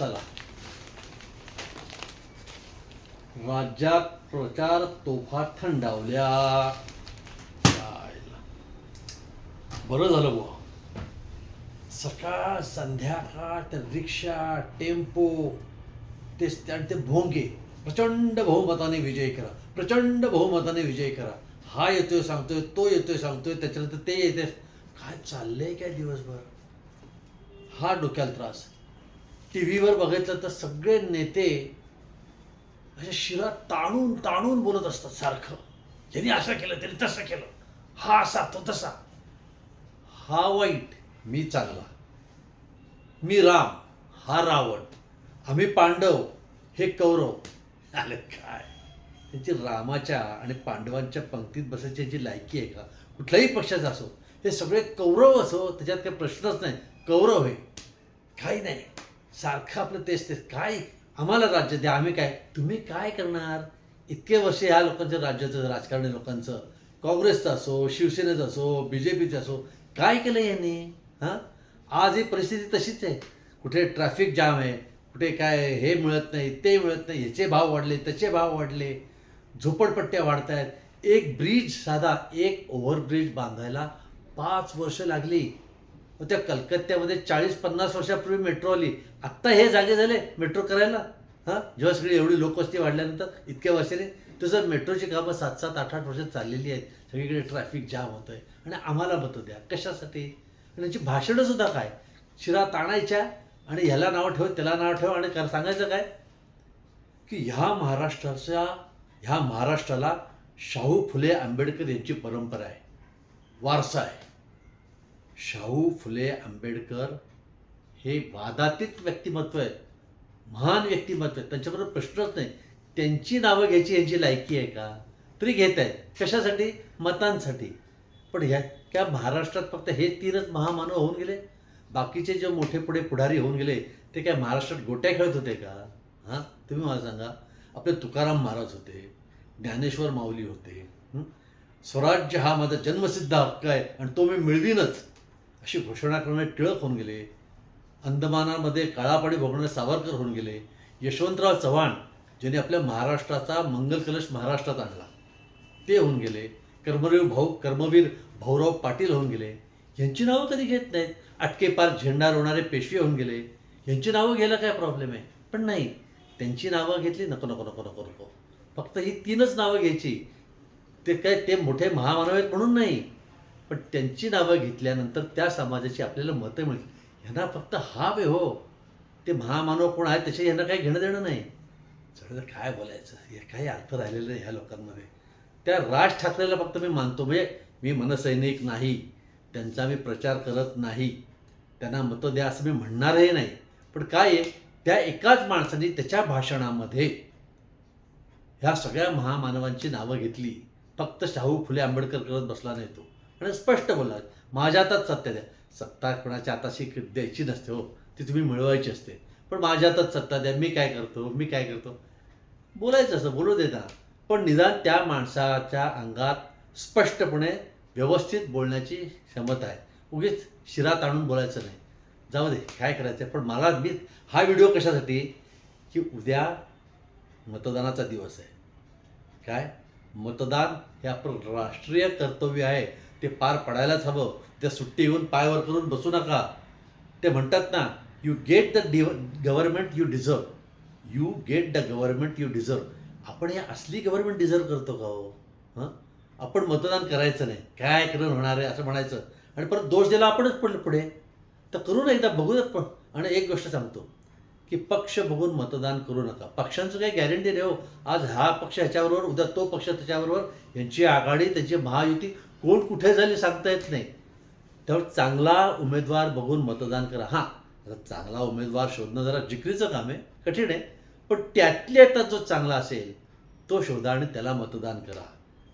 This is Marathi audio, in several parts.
चला राज्यात प्रचार तोफा थंडावल्या. बरं झालं बुवा. सकाळ संध्याकाळ रिक्षा टेम्पो तेच आणि ते भोंगे. प्रचंड बहुमताने विजय करा. प्रचंड बहुमताने विजय करा. हा येतोय सांगतोय तो येतोय सांगतोय त्याच्यानंतर ते येते काय चाललंय काय दिवसभर? हा डोक्याला त्रास. टी व्हीवर बघितलं तर सगळे नेते अशा शिरा ताणून ताणून बोलत असतात सारखं. ज्यांनी असं केलं त्यांनी तसं केलं. हा असा तो तसा. हा वाईट मी चांगला. मी राम हा रावण. आम्ही पांडव हे कौरव. आले काय? त्यांची रामाच्या आणि पांडवांच्या पंक्तीत बसायची यांची लायकी आहे का? कुठल्याही पक्षाचा असो हे सगळे कौरव असो त्याच्यात काही प्रश्नच नाही. कौरव हे. काही नाही. सारखं आपलं तेच तेच. काय? आम्हाला राज्य द्या. आम्ही काय? तुम्ही काय करणार? इतके वर्ष ह्या लोकांचं राज्याचं राजकारणी लोकांचं. काँग्रेसचं असो शिवसेनेचं असो बी जे पीचं असो काय केलं यांनी? हां? आज ही परिस्थिती तशीच आहे. कुठे ट्रॅफिक जाम आहे कुठे काय हे मिळत नाही ते मिळत नाही ह्याचे भाव वाढले त्याचे भाव वाढले झोपडपट्ट्या वाढत आहेत एक ब्रिज साधा एक ओव्हरब्रिज बांधायला पाच वर्ष लागली. त्या कलकत्त्यामध्ये चाळीस पन्नास वर्षापूर्वी मेट्रो आली. आत्ता हे जागे झाले मेट्रो करायला. हां? जेव्हा सगळी एवढी लोकवस्ती वाढल्यानंतर इतक्या वर्षाने तसं मेट्रोची कामं सात सात आठ आठ वर्ष चाललेली आहेत. सगळीकडे ट्रॅफिक जाम होतं आहे आणि आम्हाला मतं द्या. कशासाठी? आणि त्यांची भाषणंसुद्धा काय? शिरा ताणायच्या आणि ह्याला नाव ठेव त्याला नाव ठेव आणि का सांगायचं काय? की ह्या महाराष्ट्राच्या ह्या महाराष्ट्राला शाहू फुले आंबेडकर यांची परंपरा आहे. वारसा आहे. शाहू फुले आंबेडकर हे वादातीत व्यक्तिमत्व आहेत महान व्यक्तिमत्व आहेत. त्यांच्याबरोबर प्रश्नच नाही. त्यांची नावं घ्यायची यांची लायकी आहे का? तरी घेत आहेत. कशासाठी? मतांसाठी. पण ह्या त्या महाराष्ट्रात फक्त हे तीनच महामानव होऊन गेले? बाकीचे जे मोठे पुढे पुढारी होऊन गेले ते काय महाराष्ट्रात गोट्या खेळत होते का? हां? तुम्ही मला सांगा. आपले तुकाराम महाराज होते ज्ञानेश्वर माऊली होते स्वराज्य हा माझा जन्मसिद्ध हक्क आहे आणि तो मी मिळवीनच. अशी घोषणा करणारे टिळक होऊन गेले. अंदमानामध्ये काळापाडी भोगणारे सावरकर होऊन गेले. यशवंतराव चव्हाण ज्यांनी आपल्या महाराष्ट्राचा मंगल कलश महाराष्ट्रात आणला ते होऊन गेले. कर्मवीर भाऊ कर्मवीर भाऊराव पाटील होऊन गेले. यांची नावं कधी घेत नाहीत. अटके पार झेंडा रोवणारे पेशवे होऊन गेले. यांची नावं घ्यायला काय प्रॉब्लेम आहे? पण नाही त्यांची नावं घेतली नको नको नको नको नको. फक्त ही तीनच नावं घ्यायची. ते काय ते मोठे महामानव आहेत म्हणून नाही. पण त्यांची नावं घेतल्यानंतर त्या समाजाची आपल्याला मतं मिळतील. ह्यांना फक्त हा वे हो. ते महामानव कोण आहेत त्याच्या यांना काही घेणं देणं नाही. चढ काय बोलायचं? हे काही अर्थ राहिलेलं नाही ह्या लोकांमध्ये. त्या राज ठाकरेला फक्त मी मानतो म्हणजे मी मनसैनिक नाही त्यांचा मी प्रचार करत नाही त्यांना मतं द्या असं मी म्हणणारही नाही. पण काय आहे त्या एकाच माणसाने त्याच्या भाषणामध्ये ह्या सगळ्या महामानवांची नावं घेतली. फक्त शाहू फुले आंबेडकर करत बसला नाही तो. आणि स्पष्ट बोलला माझ्या हातात सत्ता द्या. सत्ता कोणाच्या हाताशी द्यायची नसते हो ती तुम्ही मिळवायची असते. पण माझ्या हातात सत्ता द्या मी काय करतो मी काय करतो? बोलायचं असं बोलू देता पण निदान त्या माणसाच्या अंगात स्पष्टपणे व्यवस्थित बोलण्याची क्षमता आहे. उगीच शिरात आणून बोलायचं नाही. जाऊ दे काय करायचं पण मला मी हा व्हिडिओ कशासाठी? की उद्या मतदानाचा दिवस आहे. काय? मतदान हे आपलं राष्ट्रीय कर्तव्य आहे. ते पार पडायलाच हवं. त्या सुट्टी येऊन पायवर करून बसू नका. ते म्हणतात ना यू गेट द डिव government you deserve you get the government you deserve आपण हे असली गव्हर्नमेंट डिझर्व करतो का हो? हां? आपण मतदान करायचं नाही. काय करून होणार आहे असं म्हणायचं. आणि परत दोष दिला आपणच पडलं पुढे. तर करू ना एकदा बघूयात पण आणि एक गोष्ट सांगतो की पक्ष बघून मतदान करू नका. पक्षांचं काही गॅरंटी नाही हो. आज हा पक्ष ह्याच्याबरोबर उद्या तो पक्ष त्याच्याबरोबर यांची आघाडी त्यांची महायुती कोण कुठे झाली सांगता येत नाही. त्यामुळे चांगला उमेदवार बघून मतदान करा. हां आता चांगला उमेदवार शोधणं जरा जिकरीचं काम आहे कठीण आहे पण त्यातल्या त्यात जो चांगला असेल तो शोधा आणि त्याला मतदान करा.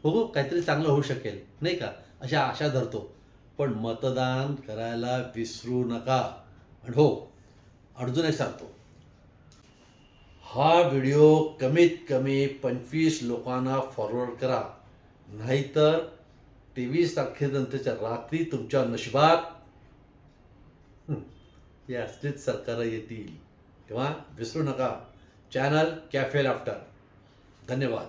बघू काहीतरी चांगलं होऊ शकेल नाही का? अशा आशा धरतो. पण मतदान करायला विसरू नका. आणि हो अडजूनही सांगतो. हा व्हिडिओ कमीत कमी पंचवीस लोकांना फॉरवर्ड करा. नाहीतर तेवीस तारखेनंतरच्या रात्री तुमच्या नशिबात या हे असलीच सरकारं येतील. किंवा विसरू नका. चॅनल कॅफे लाफ्टर धन्यवाद.